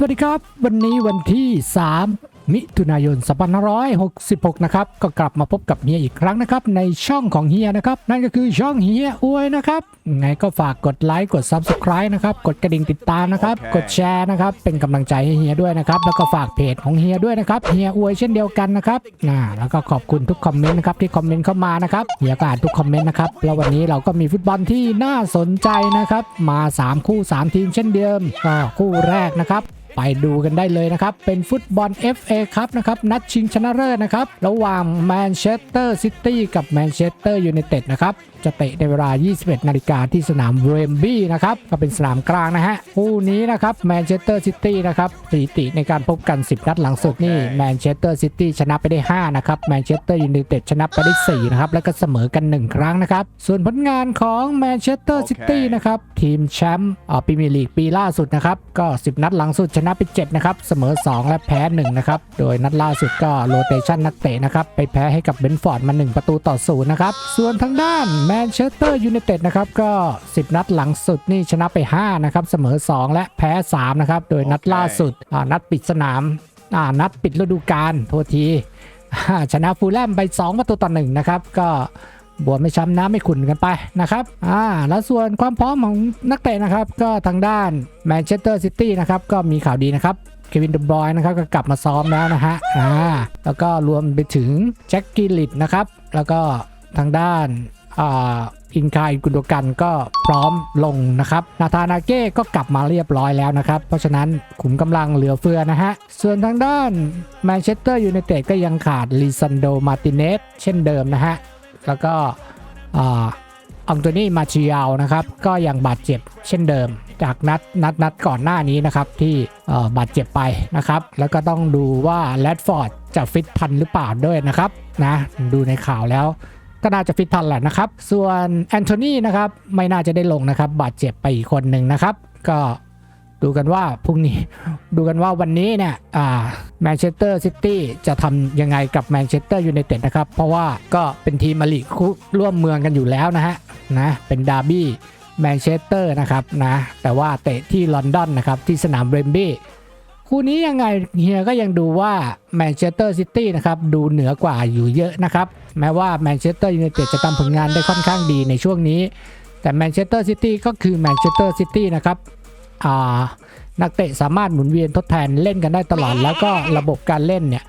สวัสดีครับ วันนี้วันที่ 3 มิถุนายน 2566 นะครับ ก็กลับมาพบกับเฮียอีกครั้งนะครับ ในช่องของเฮียนะครับ นั่นก็คือช่องเฮียอวยนะครับไงก็ฝากกดไลค์กด Subscribe นะครับ กดกระดิ่งติดตามนะครับโอเคกดแชร์นะครับ เป็นกำลังใจให้เฮียด้วยนะครับ แล้วก็ฝากเพจของเฮียด้วยนะครับเฮียอวยเช่นเดียวกันนะครับอ่าแล้วก็ขอบคุณทุกคอมเมนต์นะครับที่คอมเมนต์เข้ามานะครับเฮียก็อ่านทุกคอมเมนต์นะครับแล้ววันนี้เราก็มีฟุตบอลที่น่าสนใจนะครับมา 3 คู่ 3 ทีมเช่นเดิมก็คู่แรกนะครับ ไปดูกันได้เลยนะครับ เป็นฟุตบอล FA ครับนะครับนัดชิงชนะเลิศนะครับ ระหว่างแมนเชสเตอร์ซิตี้กับแมนเชสเตอร์ยูไนเต็ดนะครับ จะเตะในเวลา 21 นาฬิกาที่สนามเวมบี้นะครับ ก็เป็นสนามกลางนะฮะ คู่นี้นะครับแมนเชสเตอร์ซิตี้นะครับสถิติในการพบกัน 10 นัดหลังสุดนี่แมนเชสเตอร์ซิตี้ชนะไปได้ 5 นะครับแมนเชสเตอร์ยูไนเต็ดชนะไปได้ 4 นะครับ แล้วก็เสมอกัน 1 ครั้งนะครับ ส่วนผลงานของแมนเชสเตอร์ซิตี้นะครับทีมแชมป์อ่าพรีเมียร์ลีกปีล่าสุดนะครับก็ 10 นัดหลังสุดชนะไป7นะครับเสมอ 2 และแพ้ 1 นะครับ โดยนัดล่าสุดก็โรเตชันนักเตะนะครับ ไปแพ้ให้กับเบนฟอร์ดมา 1 ประตูต่อศูนย์นะครับ ส่วนทางด้านแมนเชสเตอร์ยูไนเต็ดนะครับ ก็ 10 นัดหลังสุดนี่ชนะไป 5 นะครับ เสมอ 2 และแพ้ 3 นะครับ โดยนัดล่าสุดอ่านัดปิดสนามอ่านัดปิดฤดูกาลโทษทีอ่าชนะฟูลแลมไป 2 ประตูต่อ1นะครับก็ บวไม่ช้ำน้ำไม่ขุ่นกันไปนะครับอ่าแล้วส่วนความพร้อมของนักเตะนะครับ ก็ทางด้านแมนเชสเตอร์ซิตี้นะครับก็มีข่าวดีนะครับเควินเดบรอยนะครับก็กลับมาซ้อมแล้วนะฮะอ่าแล้วก็รวมไปถึงแจ็คกิลิตนะครับ แล้วก็ทางด้านอ่าอินคาอินกุนโดกันก็พร้อมลงนะครับ นาธานาเก้ก็กลับมาเรียบร้อยแล้วนะครับ เพราะฉะนั้นขุมกำลังเหลือเฟือนะฮะ ส่วนทางด้านแมนเชสเตอร์ยูไนเต็ดก็ยังขาดลิซันโดมาติเนสเช่นเดิมนะฮะ แล้วก็อังโตนีมาชิยาลนะครับ ก็ยังบาดเจ็บเช่นเดิม จากนัดนัดนัดก่อนหน้านี้นะครับ ที่บาดเจ็บไปนะครับ แล้วก็ต้องดูว่าแรดฟอร์ดจะฟิตทันหรือเปล่าด้วยนะครับนะดูในข่าวแล้วก็น่าจะฟิตทันแหละนะครับ ส่วนแอนโทนีนะครับ ไม่น่าจะได้ลงนะครับ บาดเจ็บไปอีกคนหนึ่งนะครับ ก็ ดูกันว่าพรุ่งนี้ดูกันว่าวันนี้เนี่ยแมนเชสเตอร์ซิตี้จะทำยังไงกับแมนเชสเตอร์ยูไนเต็ดนะครับ เพราะว่าก็เป็นทีมมาลีคู่ร่วมเมืองกันอยู่แล้วนะฮะนะเป็นดาร์บี้แมนเชสเตอร์นะครับนะแต่ว่าเตะที่ลอนดอนนะครับที่สนามเบรมบี้คู่นี้ยังไงเฮียก็ยังดูว่าแมนเชสเตอร์ซิตี้นะครับดูเหนือกว่าอยู่เยอะนะครับแม้ว่าแมนเชสเตอร์ยูไนเต็ดจะทำผลงานได้ค่อนข้างดีในช่วงนี้ แต่แมนเชสเตอร์ซิตี้ก็คือแมนเชสเตอร์ซิตี้นะครับ นักเตะสามารถหมุนเวียนทดแทนเล่นกันได้ตลอด แล้วก็ระบบการเล่นเนี่ย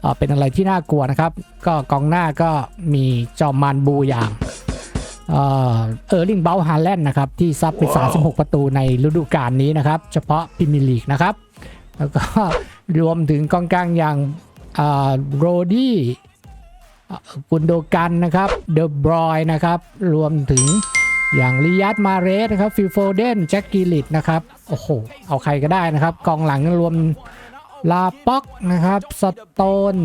เอ่อเป็นอะไรที่น่ากลัวนะครับ ก็กองหน้าก็มีจอมมานบูอย่างเออเออร์ลิงเบลฮาแลนด์นะครับ ที่ซัดไป 36 ประตูในฤดูกาลนี้นะครับ เฉพาะพรีเมียร์ลีกนะครับ แล้วก็รวมถึงกองกลางอย่างโรดี้กุนโดกันนะครับ เดอะบรอยนะครับ รวมถึง อย่างลิยัตมาเรสนะครับฟิลโฟเดนแจ็คกิลิตนะครับโอ้โหเอาใครก็ได้นะครับกองหลังรวมลาป็อกนะครับสโตน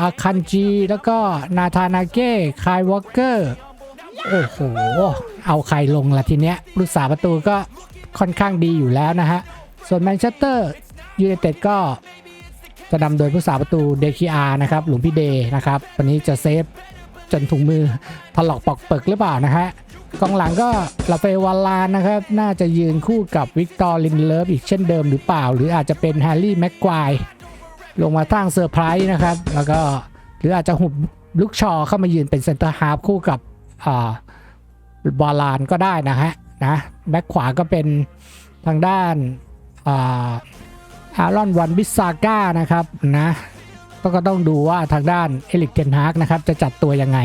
อาคันจีแล้วก็นาธานาเก้คายวอลเกอร์โอ้โหเอาใครลงละทีเนี้ยผู้สาประตูก็ค่อนข้างดีอยู่แล้วนะฮะ ส่วนแมนเชสเตอร์ยูไนเต็ดก็จะนำโดยผู้สาประตูเดคิอานะครับหลวงพี่เดย์นะครับ วันนี้จะเซฟจนถุงมือถลอกปอกเปิกหรือเปล่านะฮะ กองหลังก็ลาเฟวาลานนะครับ น่าจะยืนคู่กับวิกตอร์ลินเลิฟอีกเช่นเดิมหรือเปล่า หรืออาจจะเป็นแฮร์รี่แม็กควายลงมาตั้งเซอร์ไพรส์นะครับ แล้วก็หรืออาจจะหุบลุกชอเข้ามายืนเป็นเซนเตอร์ฮาร์ฟคู่กับอ่าบาลานก็ได้นะฮะนะแบ็คขวาก็เป็นทางด้านอารอนวันบิสซาก้านะครับนะก็ก็ต้องดูว่าทางด้านเอลิกเทนฮากนะครับจะจัดตัวยังไง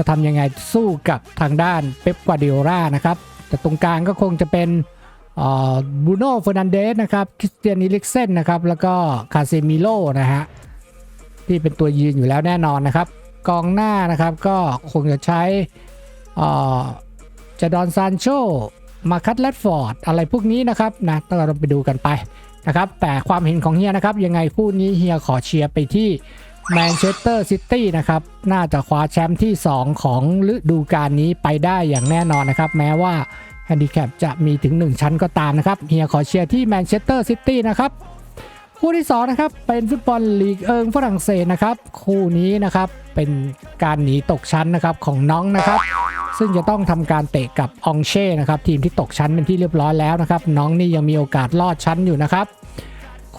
จะทำยังไงสู้กับทางด้านเป๊ปกวาดิโอรานะครับ แต่ตรงกลางก็คงจะเป็นบูโน่เฟอร์นันเดสนะครับคริสเตียนอิลิกเซนนะครับ แล้วก็คาเซมิโลนะฮะที่เป็นตัวยืนอยู่แล้วแน่นอนนะครับ กองหน้านะครับก็คงจะใช้จดอนซานโชมาคัตแลดฟอร์ดอะไรพวกนี้นะครับนะต้องเราไปดูกันไปนะครับ แต่ความเห็นของเฮียนะครับ ยังไงคู่นี้เฮียขอเชียร์ไปที่ แมนเชสเตอร์ซิตี้นะครับ น่าจะคว้าแชมป์ที่ 2 ของฤดูกาลนี้ไปได้อย่างแน่นอนนะครับ แม้ว่าแฮนดิแคปจะมีถึง 1 ชั้นก็ตามนะครับ เฮียขอเชียร์ที่แมนเชสเตอร์ซิตี้นะครับคู่ที่2นะครับเป็นฟุตบอลลีกเอิงฝรั่งเศสนะครับ คู่นี้นะครับเป็นการหนีตกชั้นนะครับของน้องนะครับ ซึ่งจะต้องทำการเตะกับองเช่นะครับทีมที่ตกชั้นเป็นที่เรียบร้อยแล้วนะครับ น้องนี่ยังมีโอกาสลอดชั้นอยู่นะครับ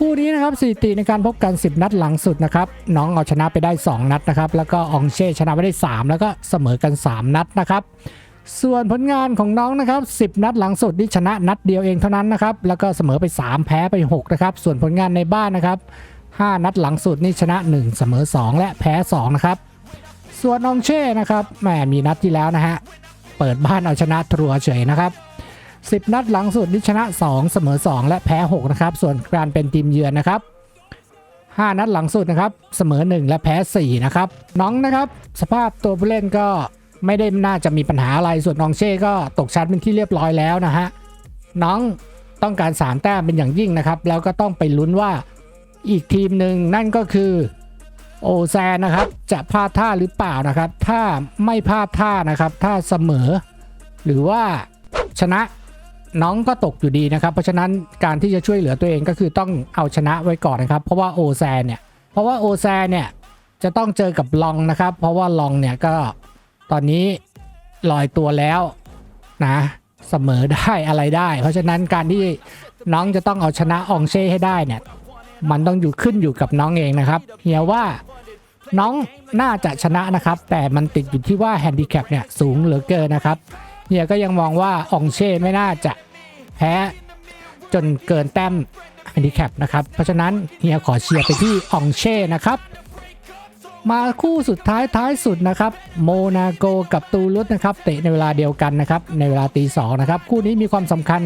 คู่นี้นะครับสถิติในการพบกัน 10 นัดหลังสุดนะครับน้องเอาชนะไปได้ 2 นัดนะครับแล้วก็องเช่ชนะไปได้ 3 แล้วก็เสมอกัน 3 นัดนะครับส่วนผลงานของน้องนะครับ 10 นัดหลังสุดนี่ชนะนัดเดียวเองเท่านั้นนะครับ แล้วก็เสมอไป 3 แพ้ไป 6 นะครับ ส่วนผลงานในบ้านนะครับ 5 นัดหลังสุดนี่ชนะ 1 เสมอ 2 และแพ้ 2 นะครับ ส่วนอองเช่นะครับแหมมีนัดที่แล้วนะฮะ เปิดบ้านเอาชนะทรัวเฉยนะครับ 10 นัดหลังสุดนี่ชนะ 2 เสมอ 2 และแพ้ 6 นะครับ ส่วนการเป็นทีมเยือนนะครับ 5 นัดหลังสุดนะครับ เสมอ 1 และแพ้ 4 นะครับ น้องนะครับ สภาพตัวผู้เล่นก็ไม่ได้น่าจะมีปัญหาอะไร ส่วนน้องเช่ก็ตกชั้นเป็นที่เรียบร้อยแล้วนะฮะ น้องต้องการ 3 แต้มเป็นอย่างยิ่งนะครับ แล้วก็ต้องไปลุ้นว่าอีกทีมหนึ่งนั่นก็คือโอแซนนะครับ จะพลาดท่าหรือเปล่านะครับ ถ้าไม่พลาดท่านะครับ ถ้าเสมอ หรือว่าชนะ น้องก็ตกอยู่ดีนะครับ เพราะฉะนั้นการที่จะช่วยเหลือตัวเองก็คือต้องเอาชนะไว้ก่อนนะครับ เพราะว่าโอแซนเนี่ย เพราะว่าโอแซนเนี่ยจะต้องเจอกับลองนะครับ เพราะว่าลองเนี่ยก็ตอนนี้ลอยตัวแล้วนะเสมอได้อะไรได้ เพราะฉะนั้นการที่น้องจะต้องเอาชนะอองเช่ให้ได้เนี่ย มันต้องอยู่ขึ้นอยู่กับน้องเองนะครับเฮียว่าน้องน่าจะชนะนะครับ แต่มันติดอยู่ที่ว่าแฮนดิแคปเนี่ยสูงเหลือเกินนะครับ เฮียก็ยังมองว่าอองเช่ไม่น่าจะแพ้จนเกินแต้มแฮนดิแคปนะครับ เพราะฉะนั้นเฮียขอเชียร์ไปที่อองเช่นะครับ มาคู่สุดท้ายท้ายสุดนะครับ โมนาโกกับตูรุสนะครับ เตะในเวลาเดียวกันนะครับ ในเวลาตีสองนะครับ คู่นี้มีความสำคัญ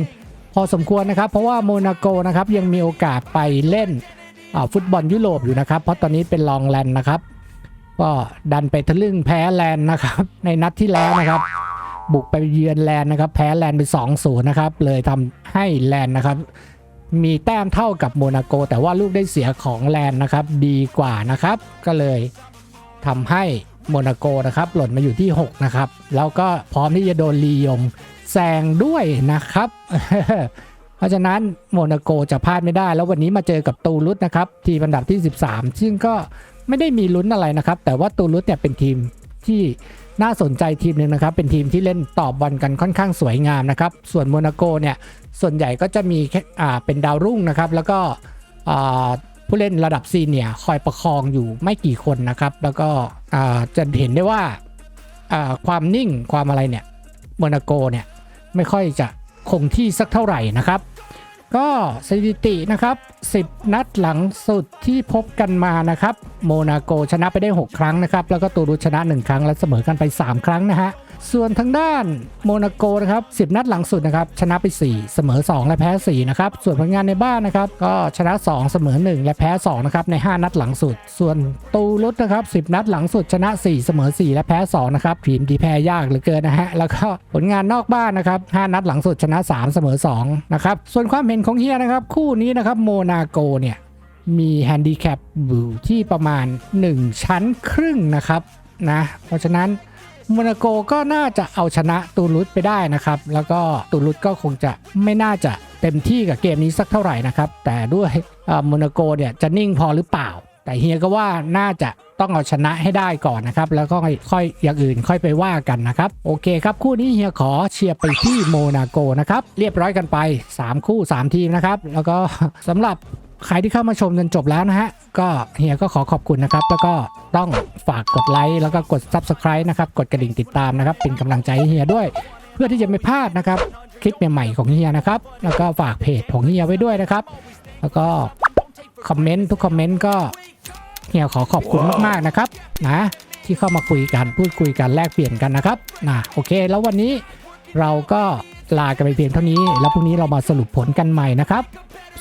พอสมควรนะครับ เพราะว่าโมนาโกนะครับยังมีโอกาสไปเล่นฟุตบอลยุโรปอยู่นะครับ เพราะตอนนี้เป็นลองแลนด์นะครับ ก็ดันไปทะลึ่งแพ้แลนด์นะครับ ในนัดที่แล้วนะครับ บุกไปเยือนแลนด์นะครับ แพ้แลนด์ไป2-0นะครับ เลยทำให้แลนด์นะครับ มีแต้มเท่ากับโมนาโก แต่ว่าลูกได้เสียของแลนด์นะครับ ดีกว่านะครับ ก็เลยทำให้โมนาโกนะครับ หล่นมาอยู่ที่ 6 นะครับ แล้วก็พร้อมที่จะโดนลียงแซงด้วยนะครับ เพราะฉะนั้นโมนาโกจะพลาดไม่ได้ แล้ววันนี้มาเจอกับตูรุสนะครับทีมอันดับที่ 13 ซึ่งก็ไม่ได้มีลุ้นอะไรนะครับ แต่ว่าตูรุสเนี่ยเป็นทีมที่ น่าสนใจทีมหนึ่งนะครับ เป็นทีมที่เล่นตอบบอลกันค่อนข้างสวยงามนะครับ ส่วนโมนาโกเนี่ยส่วนใหญ่ก็จะมีแค่อ่าเป็นดาวรุ่งนะครับ แล้วก็อ่าผู้เล่นระดับซีเนียคอยประคองอยู่ไม่กี่คนนะครับ แล้วก็จะเห็นได้ว่าความนิ่งความอะไรเนี่ยโมนาโกเนี่ยไม่ค่อยจะคงที่สักเท่าไหร่นะครับ ก็สถิตินะครับ 10 นัดหลังสุดที่พบกันมานะครับ โมนาโกชนะไปได้ 6 ครั้งนะครับ แล้วก็ตูรุชนะ 1 ครั้งและเสมอกันไป 3 ครั้งนะฮะ ส่วนทางด้านโมนาโกนะครับ10 นัดหลังสุดนะครับชนะไป 4 เสมอ 2 และแพ้ 4 นะครับ ส่วนผลงานในบ้านนะครับก็ชนะ 2 เสมอ 1 และแพ้ 2 นะครับใน 5 นัดหลังสุด ส่วนตูรุสนะครับ10 นัดหลังสุดชนะ 4 เสมอ 4 และแพ้ 2 นะครับทีมที่แพ้ยากเหลือเกินนะฮะแล้วก็ผลงานนอกบ้านนะครับ 5 นัดหลังสุดชนะ 3 เสมอ 2 นะครับ ส่วนความเห็นของเฮียนะครับ คู่นี้นะครับโมนาโกเนี่ยมีแฮนดิแคปอยู่ที่ประมาณ 1 ชั้นครึ่งนะครับนะเพราะฉะนั้น โมนาโกก็น่าจะเอาชนะตูรุสไปได้นะครับ แล้วก็ตูรุสก็คงจะไม่น่าจะเต็มที่กับเกมนี้สักเท่าไหร่นะครับ แต่ด้วยเอ่อโมนาโกเนี่ยจะนิ่งพอหรือเปล่า แต่เฮียก็ว่าน่าจะต้องเอาชนะให้ได้ก่อนนะครับ แล้วก็ค่อยอย่างอื่นค่อยไปว่ากันนะครับ โอเคครับคู่นี้เฮียขอเชียร์ไปที่โมนาโกนะครับ เรียบร้อยกันไป 3 คู่ 3 ทีมนะครับ แล้วก็สำหรับ ใครที่เข้ามาชมจนจบแล้วนะฮะ ก็เฮียก็ขอขอบคุณนะครับ แล้วก็ต้องฝากกดไลค์แล้วก็กด Subscribe นะครับ กดกระดิ่งติดตามนะครับ เป็นกำลังใจให้เฮียด้วย เพื่อที่จะไม่พลาดนะครับ คลิปใหม่ๆของเฮียนะครับ แล้วก็ฝากเพจของเฮียไว้ด้วยนะครับ แล้วก็คอมเมนต์ทุกคอมเมนต์ก็เฮียขอขอบคุณมากๆนะครับนะที่เข้ามาคุยกันพูดคุยกันแลกเปลี่ยนกันนะครับนะโอเค แล้ววันนี้เราก็ลากันไปเพียงเท่านี้ แล้วพรุ่งนี้เรามาสรุปผลกันใหม่นะครับ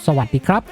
สวัสดีครับ